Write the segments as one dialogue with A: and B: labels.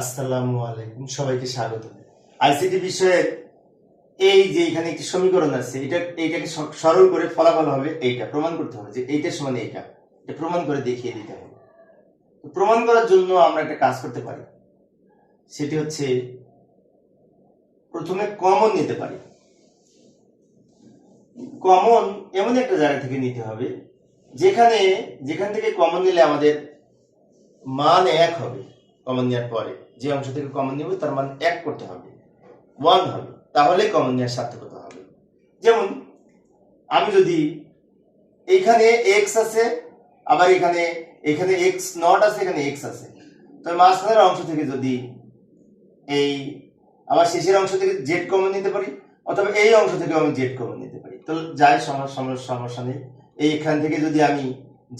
A: আসসালামু আলাইকুম, সবাইকে স্বাগত। আইসিটি বিষয়ের এই যে এখানে একটি সমীকরণ আছে, এটা এইটাকে সরল করে ফলাফল হবে এইটা, প্রমাণ করতে হবে যে এইটার সমান এইটা। এটা প্রমাণ করে দেখিয়ে দিতে হবে। প্রমাণ করার জন্য আমরা একটা কাজ করতে পারি। সেটি হচ্ছে, প্রথমে কমন নিতে পারি। কমন এমন একটা জায়গা থেকে নিতে হবে, যেখানে, যেখান থেকে কমন নিলে আমাদের মান এক হবে, কমন নেওয়ার পরে। যে অংশ থেকে কমন নিব, তার মান এক করতে হবে। ওয়ান হবে, তাহলে কমন নেওয়ার সার্থকতা হবে। যেমন, আমি যদি এইখানে এক্স আছে, আবার এখানে এখানে এক্স নট আছে, এখানে এক্স আছে। তো মাঝখানের অংশ থেকে যদি এই আবার শেষের অংশ থেকে জেড কমন নিতে পারি, অথবা এই অংশ থেকে আমি জেড কমন নিতে পারি। তো যাই সমস্যা সমস্যা নেই। এখান থেকে যদি আমি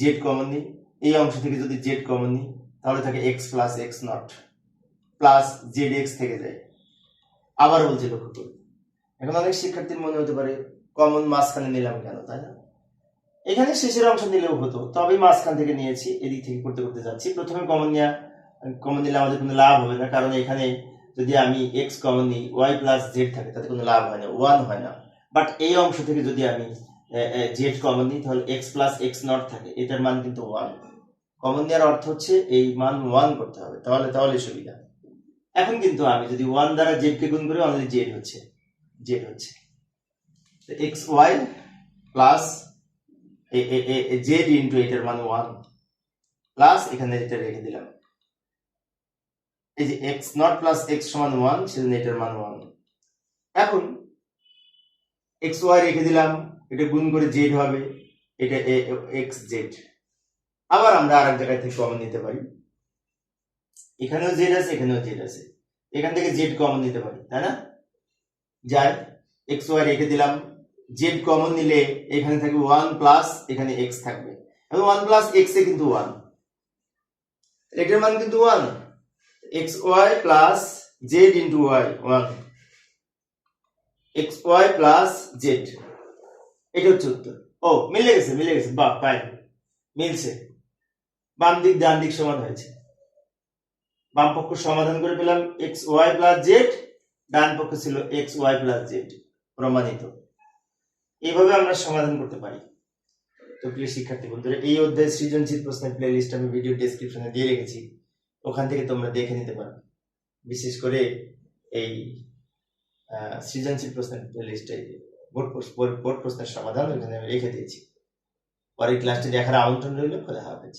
A: জেড কমন নিই, এই অংশ থেকে যদি জেড কমন নিই, তাহলে থাকে x plus x naught plus z x থেকে যায়। আবার বলছে লক্ষ্য করি। এখন অনেক শিক্ষার্থীর মনে হতে পারে কমন মাঝখানে নিলাম কেন, তাই না? এখানে শেষের অংশ নিলেও হতো তবে মাঝখান থেকে নিয়েছি, এদিক থেকে করতে করতে যাচ্ছি। প্রথমে কমন নেওয়া কমন নিলে আমাদের কোনো লাভ হবে না, কারণ এখানে যদি আমি এক্স কমন নিই ওয়াই প্লাস জেড থাকে, তাতে কোনো লাভ হয় না ওয়ান হয় না। বাট এই অংশ থেকে যদি আমি জেড কমন নিই, তাহলে এক্স প্লাস এক্স নট থাকে, এটার মান কিন্তু ওয়ান কমন নেওয়ার অর্থ হচ্ছে, এই মান ওয়ান করতে হবে, তাহলে তাহলে সুবিধা। এখন কিন্তু আমি যদি ওয়ান দ্বারা জেড কে গুণ করি অনলি জেড হচ্ছে জেড হচ্ছে। X Y plus Z into এটার মান ওয়ান প্লাস এখানে এটা রেখে দিলাম। এই যে এক্স নট প্লাস এক্স সমান ওয়ান সেজন্য এটার মান ওয়ান এখন এক্স ওয়াই রেখে দিলাম, এটা গুণ করে জেড হবে, এটা এক্স জেড আবার আমরা আরেক জায়গায় থেকে কমন নিতে পারি। এখানেও জেড আছে, এখানেও জেড আছে। এখান থেকে জেড কমন নিতে পারি, তাই না? যাই এক্স ওয়াই রেখে দিলাম। জেড কমন নিলে এখানে থাকবে ওয়ান প্লাস এখানে এক্স থাকবে। এবং ওয়ান প্লাস এক্স এ কিন্তু ওয়ান এটার মান কিন্তু one x y plus z into y one x y plus z এটা হচ্ছে উত্তর। ও, মিলে গেছে মিলে গেছে। বা পাই মিলছে। বাম দিক ডান দিক সমান হয়েছে। বাম পক্ষ সমাধান করে পেলাম এক্স ওয়াই প্লাস জেড ডান পক্ষ ছিল এক্স ওয়াই প্লাস জেড প্রমাণিত। এইভাবে আমরা সমাধান করতে পারি। তো প্রিয় শিক্ষার্থী বন্ধুরা, এই অধ্যায় সৃজনশীল প্রশ্নের প্লে লিস্ট আমি ভিডিও ডেসক্রিপশনে দিয়ে রেখেছি। ওখান থেকে তোমরা দেখে নিতে পারো। বিশেষ করে এই সৃজনশীল প্রশ্নের প্লে লিস্টে বোর্ড বোর্ড প্রশ্নের সমাধান ওখানে আমি রেখে দিয়েছি। পরের ক্লাসটি দেখার আমন্ত্রণ রইল খোলা হাফেজ।